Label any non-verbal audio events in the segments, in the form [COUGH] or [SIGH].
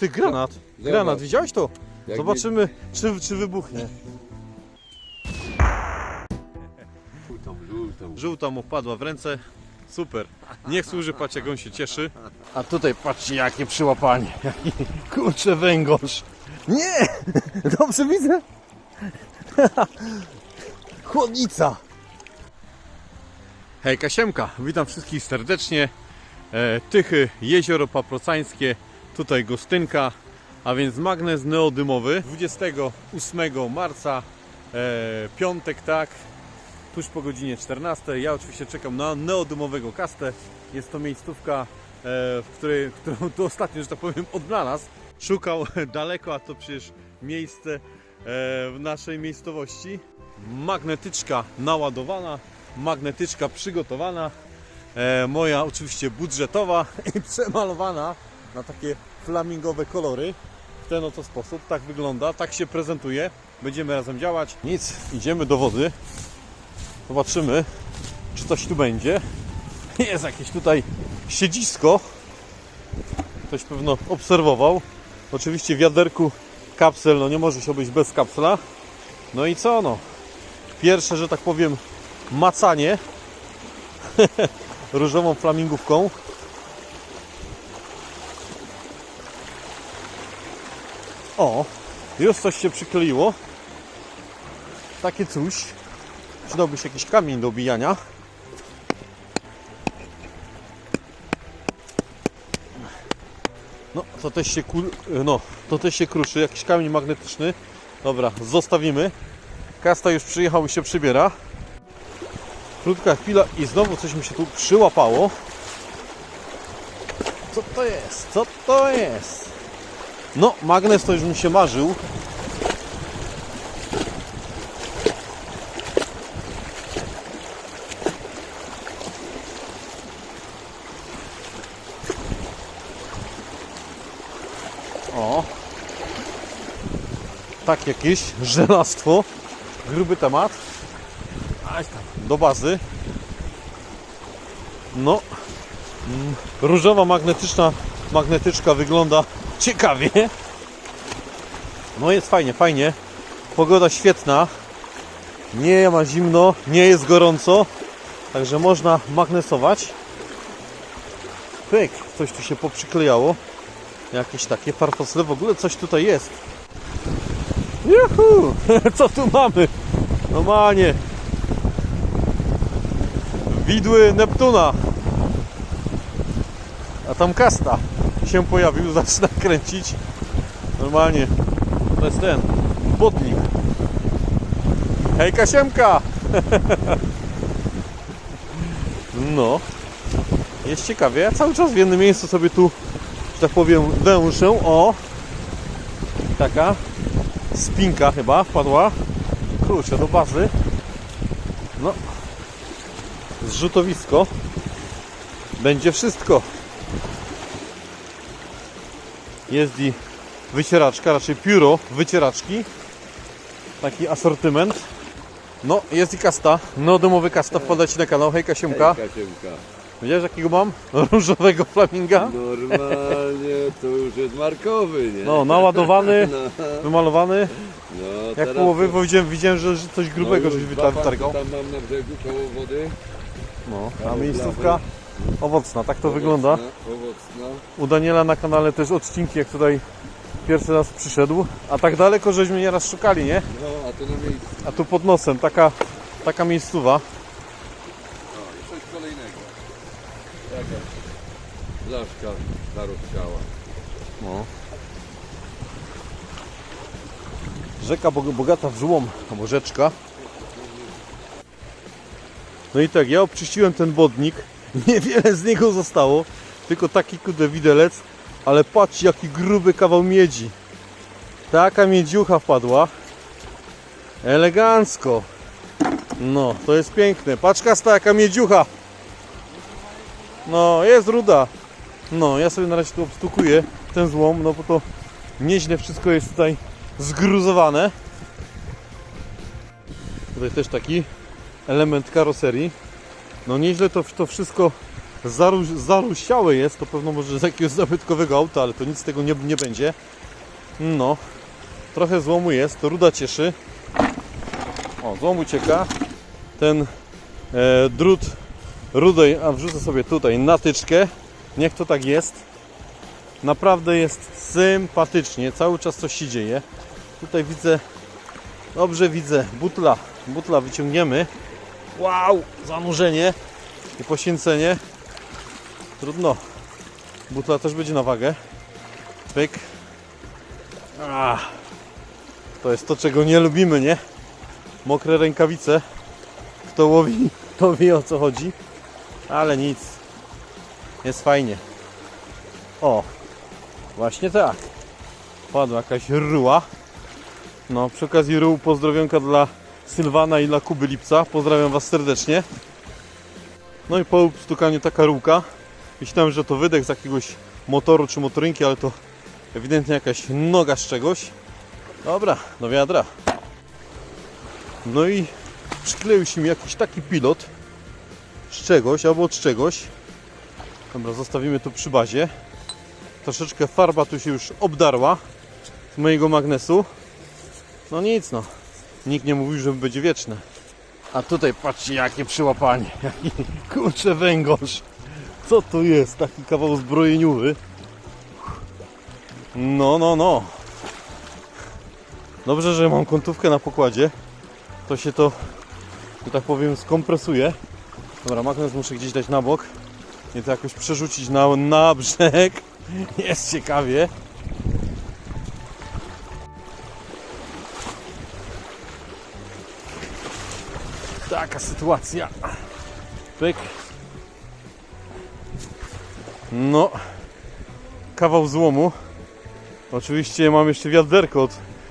Ty, granat. Granat, Zobacz. widziałeś to? Jak Zobaczymy, czy, czy wybuchnie. Żółtą, żółtą. Żółta mu wpadła w ręce. Super. Niech służy, patrz jak on się cieszy. A tutaj patrzcie jakie przyłapanie. Jaki kurcze węgorz. Nie! [LAUGHS] Dobrze widzę? [LAUGHS] Chłodnica. Hej Kasiemka, witam wszystkich serdecznie. E, Tychy, jezioro paprocańskie, tutaj Gostynka, a więc magnes neodymowy 28 marca, e, piątek tak, tuż po godzinie 14. Ja oczywiście czekam na neodymowego kastę. Jest to miejscówka, e, w której, [LAUGHS] którą tu ostatnio, że tak powiem, odnalazł. Szukał [LAUGHS] daleko, a to przecież miejsce e, w naszej miejscowości. Magnetyczka naładowana, magnetyczka przygotowana. E, moja oczywiście budżetowa i przemalowana na takie flamingowe kolory. W ten oto sposób, tak wygląda, tak się prezentuje. Będziemy razem działać. Nic, idziemy do wody. Zobaczymy, czy coś tu będzie. [LAUGHS] Jest jakieś tutaj siedzisko. Ktoś pewno obserwował. Oczywiście w wiaderku kapsel, no nie może się obejść bez kapsla. No i co no? Pierwsze, że tak powiem, macanie [LAUGHS] różową flamingówką. O, już coś się przykleiło. Takie coś. Przydałby się jakiś kamień do obijania. No, to też się kul... no, to też się kruszy, jakiś kamień magnetyczny. Dobra, zostawimy. Kasta już przyjechał i się przybiera. Krótka chwila i znowu coś mi się tu przyłapało. Co to jest? Co to jest? No, magnes to już mi się marzył. O. Tak jakieś [LAUGHS] żelastwo. Gruby temat. Aś tam, do bazy. No. Mm, Różowa magnetyczna magnetyczka wygląda ciekawie. No jest fajnie, fajnie. Pogoda świetna. Nie ma zimno, nie jest gorąco. Także można magnesować. Pyk, coś tu się poprzyklejało. Jakieś takie farfosle, w ogóle coś tutaj jest. Juhu! [LAUGHS] Co tu mamy? Normalnie. Widły Neptuna. A tam kasta się pojawił, [LAUGHS] zaczyna kręcić. Normalnie. To jest ten bodnik. Hej Kasiemka! [LAUGHS] No. Jest ciekawie. Ja cały czas w jednym miejscu sobie tu że tak powiem, węszę. O! Taka spinka chyba wpadła. Kurczę, do bazy. No. Zrzutowisko. Będzie wszystko. Jest i wycieraczka, raczej pióro wycieraczki. Taki asortyment. No, jest i kasta. No, domowy kasta. Wpadać na kanał. Hej Kasiemka. Hej, Kasiemka. Widziałeś jakiego mam? [LAUGHS] Różowego flaminga. Normalnie to już jest markowy, nie? No, naładowany, [LAUGHS] No, wymalowany. no, Jak połowy, bo widziałem, widziałem że że coś grubego no, żeś wytargał. Tam mam na brzegu koło wody. No, a miejscówka owocna, tak to wygląda. Owocna, Owocna. U Daniela na kanale też odcinki, jak tutaj pierwszy raz przyszedł. A tak daleko żeśmy nieraz szukali, nie? No, a to na miejscu. A tu pod nosem taka, taka miejscowa. O, i coś kolejnego. Jakaś blaszka zarobiała. No. Rzeka bog- bogata w żłom, albo rzeczka. No i tak, ja obczyściłem ten bodnik. [LAUGHS] Niewiele z niego zostało, tylko taki kudę widelec. Ale patrz jaki gruby kawał miedzi. Taka miedziucha wpadła. Elegancko. No, to jest piękne. Patrz kasta jaka miedziucha. No, jest ruda. No, ja sobie na razie tu obstukuję ten złom, no bo to nieźle wszystko jest tutaj zgruzowane. Tutaj też taki element karoserii. No nieźle to, to wszystko zaru, zarusiałe jest, to pewno może z jakiegoś zabytkowego auta, ale to nic z tego nie, nie będzie. No, trochę złomu jest, to ruda cieszy. O, złom ucieka. Ten e, drut rudej, a wrzucę sobie tutaj na tyczkę. Niech to tak jest. Naprawdę jest sympatycznie, cały czas coś się dzieje. Tutaj widzę, dobrze widzę, butla, butla wyciągniemy. Wow, zanurzenie i poświęcenie. Trudno. Butla też będzie na wagę. Pyk. Ach, to jest to, czego nie lubimy, nie? Mokre rękawice. Kto łowi, [LAUGHS] to wie o co chodzi. Ale nic. Jest fajnie. O, właśnie tak. Padła jakaś ruła. No, przy okazji ruł pozdrowionka dla Sylwana i dla Kuby Lipca. Pozdrawiam Was serdecznie. No i po stukaniu taka rułka. Myślałem, że to wydech z jakiegoś motoru czy motorynki, ale to ewidentnie jakaś noga z czegoś. Dobra, do wiadra. No i przykleił się mi jakiś taki pilot z czegoś albo od czegoś. Dobra, zostawimy tu przy bazie. Troszeczkę farba tu się już obdarła z mojego magnesu. No nic no. Nikt nie mówił, że będzie wieczne. A tutaj patrzcie jakie przyłapanie. [LAUGHS] Jaki kurczę węgorz. Co to jest? Taki kawał zbrojeniowy. No, no, no. Dobrze, że mam kątówkę na pokładzie. To się to, że tak powiem, skompresuje. Dobra, magnes muszę gdzieś dać na bok. Nie to jakoś przerzucić na, na brzeg. [LAUGHS] Jest ciekawie. Taka sytuacja. Pyk. No. Kawał złomu. Oczywiście mam jeszcze wiaderko od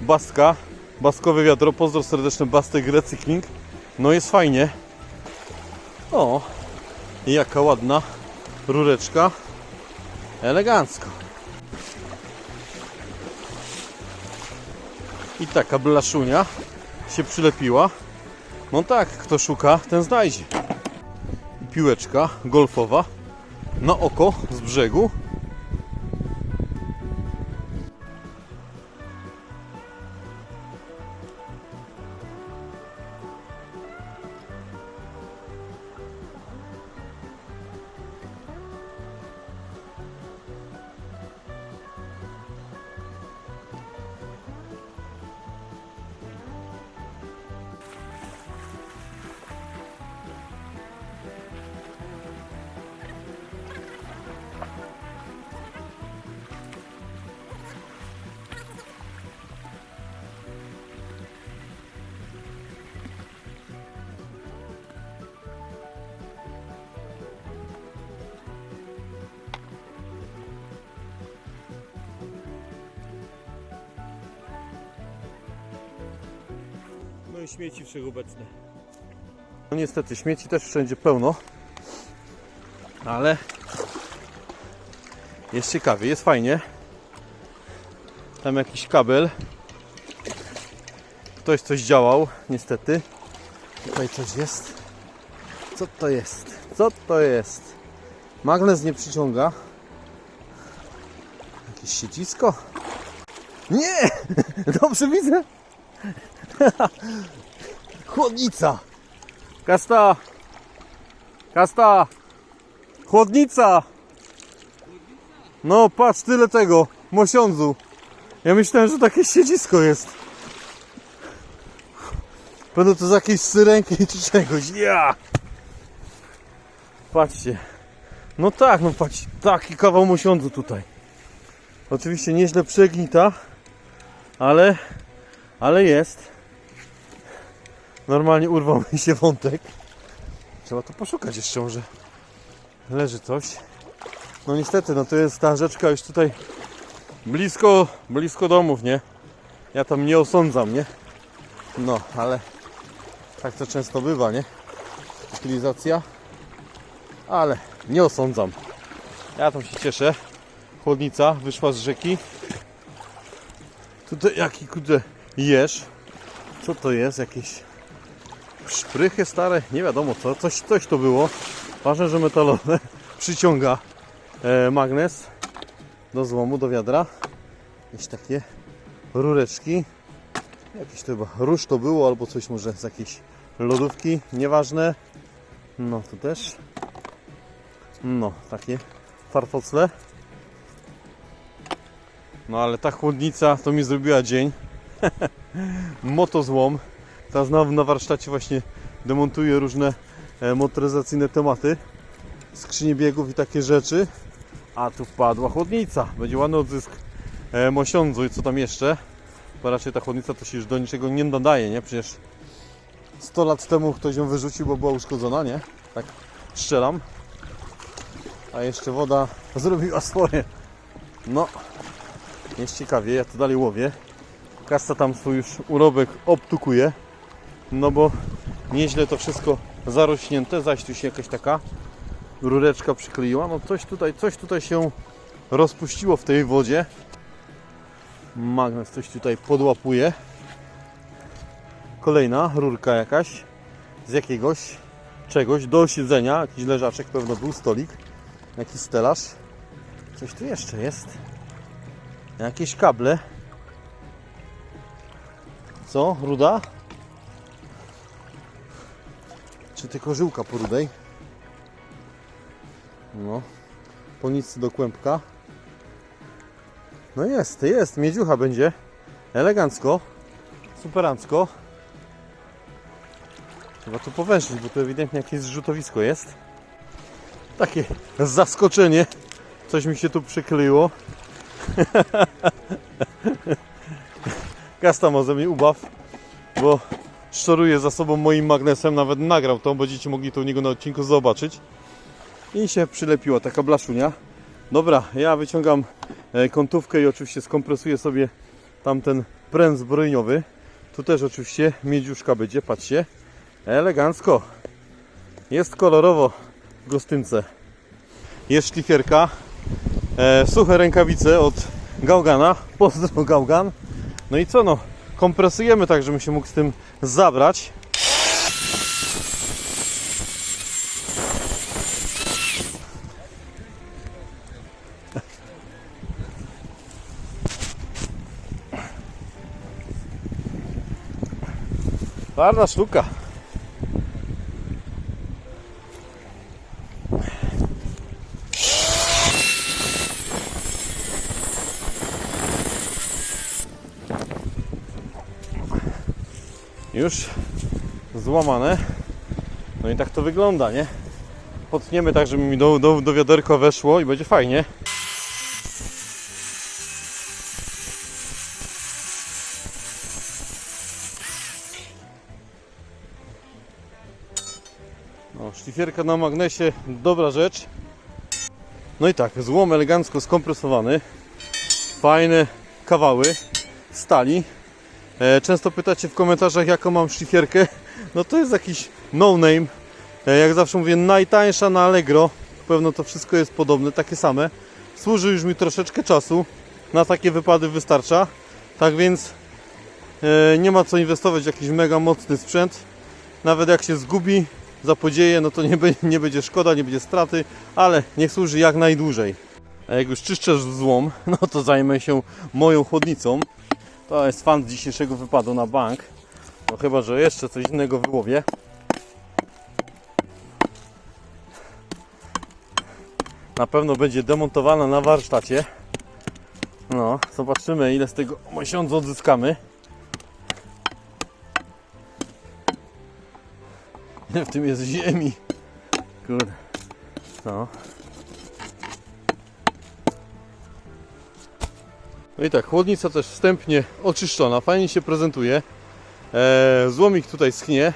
Baska. Baskowe wiadro. Pozdro serdeczny Bastek Recykling. No jest fajnie. O. Jaka ładna rureczka. Elegancko. I taka blaszunia się przylepiła. No tak, kto szuka, ten znajdzie. Piłeczka golfowa na oko z brzegu. Śmieci wszechobecne. No niestety, śmieci też wszędzie pełno. Ale jest ciekawie, jest fajnie. Tam jakiś kabel. Ktoś coś działał, niestety. Tutaj coś jest. Co to jest? Co to jest? Magnes nie przyciąga. Jakieś siedzisko? Nie! [LAUGHS] Dobrze widzę. Chłodnica! Kasta! Kasta! Chłodnica! No patrz, tyle tego, mosiądzu. Ja myślałem, że takie siedzisko jest. Będą to z jakiejś syrenki czy czegoś. Ja! Patrzcie. No tak, no patrz, taki kawał mosiądzu tutaj. Oczywiście nieźle przegnita, ale, ale jest. Normalnie urwał mi [LAUGHS] się wątek. Trzeba to poszukać jeszcze może. Leży coś. No niestety, no to jest ta rzeczka już tutaj blisko, blisko domów, nie? Ja tam nie osądzam, nie? No, ale tak to często bywa, nie? Utylizacja. Ale nie osądzam. Ja tam się cieszę. Chłodnica wyszła z rzeki. Tutaj jaki kurde jeż. Co to jest? Jakieś szprychy stare? Nie wiadomo co. Coś, coś to było. Ważne, że metalowe. [LAUGHS] przyciąga e, magnes do złomu, do wiadra. Jakieś takie rureczki. Jakiś to chyba róż to było, albo coś może z jakiejś lodówki, nieważne. No tu też. No, takie farfocle. No ale ta chłodnica to mi zrobiła dzień. [LAUGHS] Motozłom. Teraz na, na warsztacie właśnie demontuję różne e, motoryzacyjne tematy. Skrzynie biegów i takie rzeczy. A tu wpadła chłodnica. Będzie ładny odzysk e, mosiądzu i co tam jeszcze. Bo raczej ta chłodnica to się już do niczego nie nadaje, nie? Przecież 100 lat temu ktoś ją wyrzucił, bo była uszkodzona, nie? Tak strzelam. A jeszcze woda [LAUGHS] zrobiła swoje. No, jest ciekawie, ja to dalej łowię. Kasta tam swój już urobek obtukuje. No bo nieźle to wszystko zarośnięte, zaś tu się jakaś taka rureczka przykleiła. No coś tutaj, coś tutaj się rozpuściło w tej wodzie. Magnes coś tutaj podłapuje. Kolejna rurka jakaś z jakiegoś czegoś do siedzenia. Jakiś leżaczek, pewno był stolik. Jakiś stelaż. Coś tu jeszcze jest. Jakieś kable. Co? Ruda? Czy tylko żyłka po rudej? No. Ponicy do kłębka. No jest, jest. Miedziucha będzie. Elegancko. Superancko. Trzeba tu powęszyć, bo to ewidentnie jakieś zrzutowisko jest. Takie zaskoczenie. Coś mi się tu przykleiło. [LAUGHS] Kasta ma ze mnie ubaw, bo szoruje za sobą moim magnesem. Nawet nagrał to, bo dzieci mogli to u niego na odcinku zobaczyć. I się przylepiła taka blaszunia. Dobra, ja wyciągam e, kątówkę i oczywiście skompresuję sobie tamten pręt zbrojeniowy. Tu też oczywiście miedziuszka będzie, patrzcie. Elegancko. Jest kolorowo w gostynce. Jest szlifierka. E, suche rękawice od Gałgana. Pozdro Gałgan. No i co no? Kompresujemy tak, żebym się mógł z tym zabrać. Twarda sztuka. Już złamane. No i tak to wygląda, nie? Potniemy tak, żeby mi do, do, do wiaderka weszło i będzie fajnie. No, szlifierka na magnesie, dobra rzecz. No i tak, złom elegancko skompresowany. Fajne kawały stali. E, Często pytacie w komentarzach, jaką mam szlifierkę. [LAUGHS] No to jest jakiś no name. E, Jak zawsze mówię, najtańsza na Allegro. Pewno to wszystko jest podobne, takie same. Służy już mi troszeczkę czasu. Na takie wypady wystarcza. Tak więc e, nie ma co inwestować w jakiś mega mocny sprzęt. Nawet jak się zgubi, zapodzieje, no to nie, nie będzie szkoda, nie będzie straty, ale niech służy jak najdłużej. A jak już czyszczę złom, [LAUGHS] no to zajmę się moją chłodnicą. To jest fan dzisiejszego wypadu na bank. No chyba, że jeszcze coś innego wyłowię. Na pewno będzie demontowana na warsztacie. No, zobaczymy ile z tego mosiądzu odzyskamy. Ile w tym jest ziemi. Kurde. No. No i tak, chłodnica też wstępnie oczyszczona, fajnie się prezentuje. Eee, złomik tutaj schnie,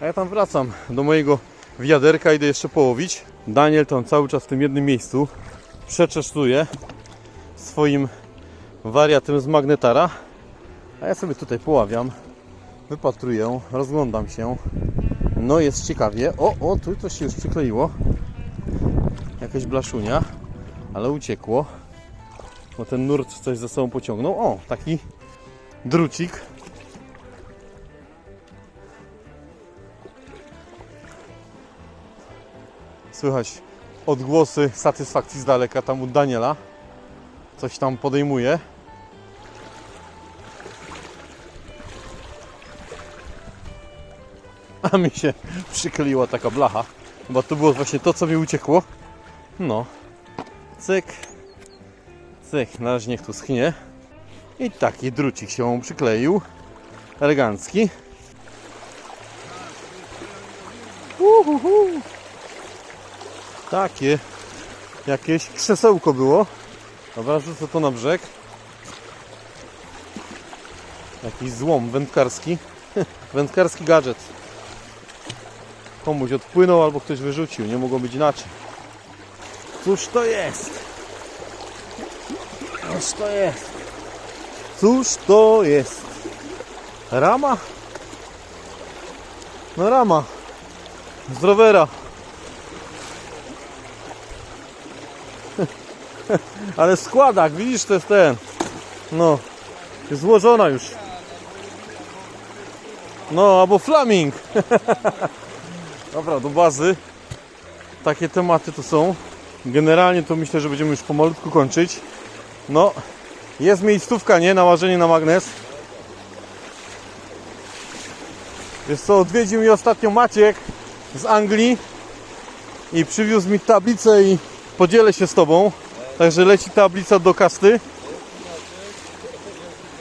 a ja tam wracam do mojego wiaderka, idę jeszcze połowić. Daniel tam cały czas w tym jednym miejscu przeczeszczuje swoim wariatem z magnetara, a ja sobie tutaj poławiam, wypatruję, rozglądam się. No jest ciekawie. O, o, tu coś się już przykleiło. Jakaś blaszunia, ale uciekło bo ten nurt coś za sobą pociągnął. O, taki drucik. Słychać odgłosy satysfakcji z daleka tam u Daniela. Coś tam podejmuje. A mi się przykleiła taka blacha. Chyba to było właśnie to, co mi uciekło. No. Cyk. Cyk. Na razie niech tu schnie. I taki drucik się mu przykleił. Elegancki. Uhuhu. Takie jakieś krzesełko było. Dobra, rzucę to na brzeg. Jakiś złom wędkarski. [LAUGHS] wędkarski gadżet. Komuś odpłynął albo ktoś wyrzucił. Nie mogło być inaczej. Cóż to jest? Cóż to jest? Cóż to jest? Rama? No rama. Z rowera. [LAUGHS] Ale składak, widzisz, to jest ten. No. Jest złożona już. No, albo flaming. [LAUGHS] Dobra, do bazy. Takie tematy to są. Generalnie to myślę, że będziemy już pomalutku kończyć. No, jest miejscówka, nie? Nałożenie na magnes. Wiesz co, odwiedził mnie ostatnio Maciek z Anglii i przywiózł mi tablicę i podzielę się z Tobą. Także leci tablica do kasty.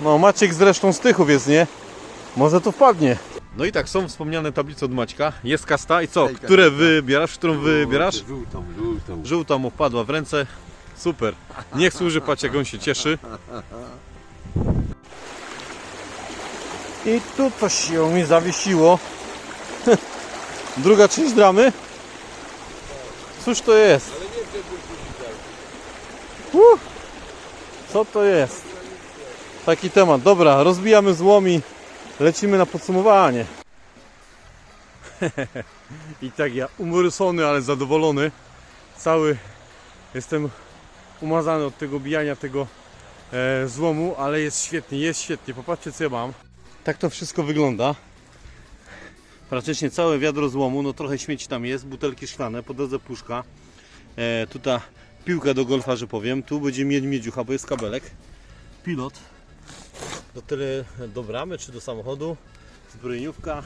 No, Maciek zresztą z Tychów jest, nie? Może to wpadnie. No i tak, są wspomniane tablice od Maćka. Jest kasta i co? Które wybierasz? Którą wybierasz? Żółtą, żółtą. Żółta mu wpadła w ręce. Super. Niech służy pacie, jak on się cieszy. I tu coś się mi zawiesiło. [LAUGHS] Druga część dramy. Cóż to jest? Uh, co to jest? Taki temat. Dobra, rozbijamy złom i lecimy na podsumowanie. [LAUGHS] I tak ja umorysony, ale zadowolony. Cały jestem umazany od tego bijania tego e, złomu, ale jest świetnie, jest świetnie. Popatrzcie co ja mam. Tak to wszystko wygląda. Praktycznie całe wiadro złomu, no trochę śmieci tam jest, butelki szklane, po drodze puszka. E, tutaj piłka do golfa, że powiem. Tu będzie mieć miedziucha, bo jest kabelek. Pilot. Do tyle do bramy czy do samochodu. Zbrojeniówka.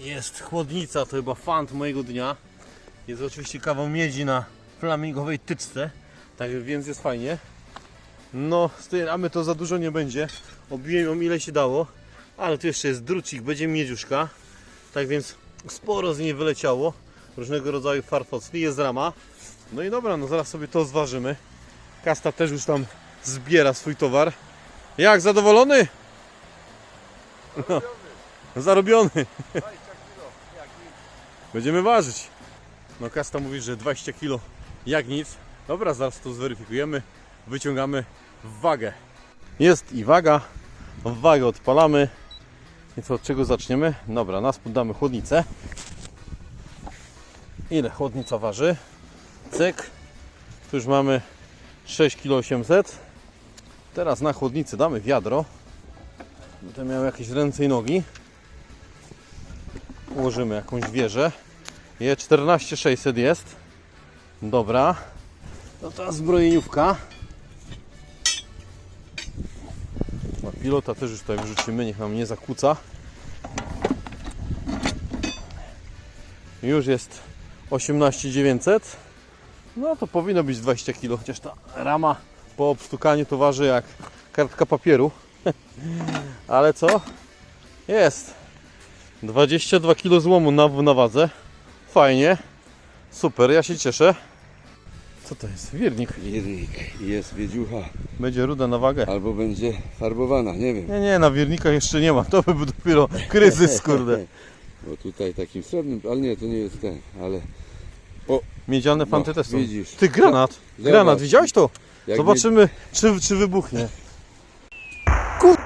Jest chłodnica, to chyba fant mojego dnia. Jest oczywiście kawał miedzi na flamingowej tyczce. Tak więc jest fajnie. No, z tej ramy to za dużo nie będzie. Obiłem ją ile się dało. Ale tu jeszcze jest drucik, będzie miedziuszka. Tak więc sporo z niej wyleciało. Różnego rodzaju farfocli. Jest rama. No i dobra, no zaraz sobie to zważymy. Kasta też już tam zbiera swój towar. Jak, zadowolony? No, zarobiony. Będziemy ważyć. No Kasta mówi, że 20 kg jak nic. Dobra, zaraz to zweryfikujemy. Wyciągamy wagę. Jest i waga. Wagę odpalamy. I co, od czego zaczniemy? Dobra, nas poddamy chłodnicę. Ile chłodnica waży? Cyk. Tu już mamy 6 kg 800. Teraz na chłodnicy damy wiadro. Będę miał jakieś ręce i nogi. Ułożymy jakąś wieżę. Je 14600 jest. Dobra. No teraz zbrojeniówka. No, pilota też już tutaj wrzucimy, niech nam nie zakłóca. Już jest 18900. No to powinno być 20 kg, chociaż ta rama po obstukaniu to waży jak kartka papieru. [LAUGHS] Ale co? Jest. 22 kg złomu na, na wadze. Fajnie. Super, ja się cieszę. Co to jest? Wirnik. Wirnik. Jest wiedziucha. Będzie ruda na wagę. Albo będzie farbowana, nie wiem. Nie, nie, na wirnika jeszcze nie ma. To by był dopiero kryzys, kurde. [LAUGHS] Bo tutaj takim srebrnym, ale nie, to nie jest ten, ale Miedziane fanty też są. widzisz. Ty, granat. Zobacz. Granat, widziałeś to? jak Zobaczymy, czy, czy wybuchnie. Kur...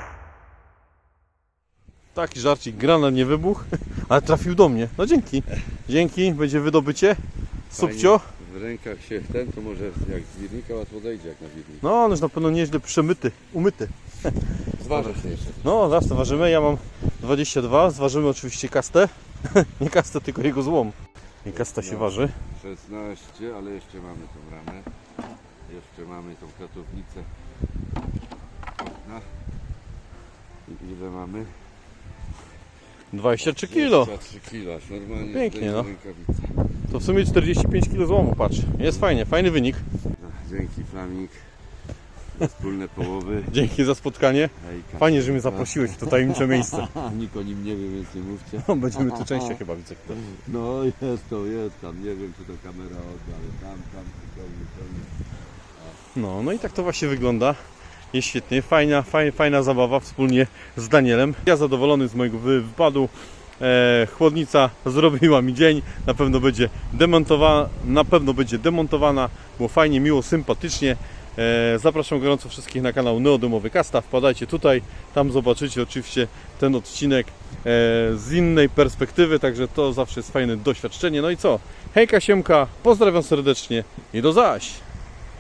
Taki żarcik, granat nie wybuchł, [LAUGHS] ale trafił do mnie. No dzięki. Dzięki, będzie wydobycie. Subcio. W rękach się ten, to może jak z wirnika łatwo dojdzie, jak na wirnik. No, on już na pewno nieźle przemyty, umyty. Zważę się jeszcze. No, zaraz to ważymy. Ja mam 22. Zważymy oczywiście kastę. [LAUGHS] Nie kastę, tylko jego złom. I kasta się waży. 16, ale jeszcze mamy tą ramę. Jeszcze mamy tą katownicę. Okna. I ile mamy? 23 kilo. 23 kilo, aż normalnie Pięknie, zdejmę no. rękawice. To w sumie 45 kg złomu, patrz. Jest fajnie, fajny wynik. No, dzięki Flamik. Wspólne połowy. [LAUGHS] Dzięki za spotkanie. Hejka. Fajnie, że mnie zaprosiłeś w to tajemnicze miejsce. [LAUGHS] Nikt o nim nie wie, więc nie mówcie. Będziemy tu częściej chyba widzę. No jest to, jest tam. Nie wiem czy to kamera odda, ale tam, tam, zupełnie, zupełnie. No, no i tak to właśnie wygląda. Jest świetnie, fajna, fajna, fajna zabawa wspólnie z Danielem. Ja zadowolony z mojego wy- wypadu. E, chłodnica zrobiła mi dzień. Na pewno będzie demontowana, na pewno będzie demontowana. Było fajnie, miło, sympatycznie. E, zapraszam gorąco wszystkich na kanał Neodymowy Kasta. Wpadajcie tutaj, tam zobaczycie oczywiście ten odcinek e, z innej perspektywy, także to zawsze jest fajne doświadczenie. No i co? Hejka Siemka, pozdrawiam serdecznie i do zaś!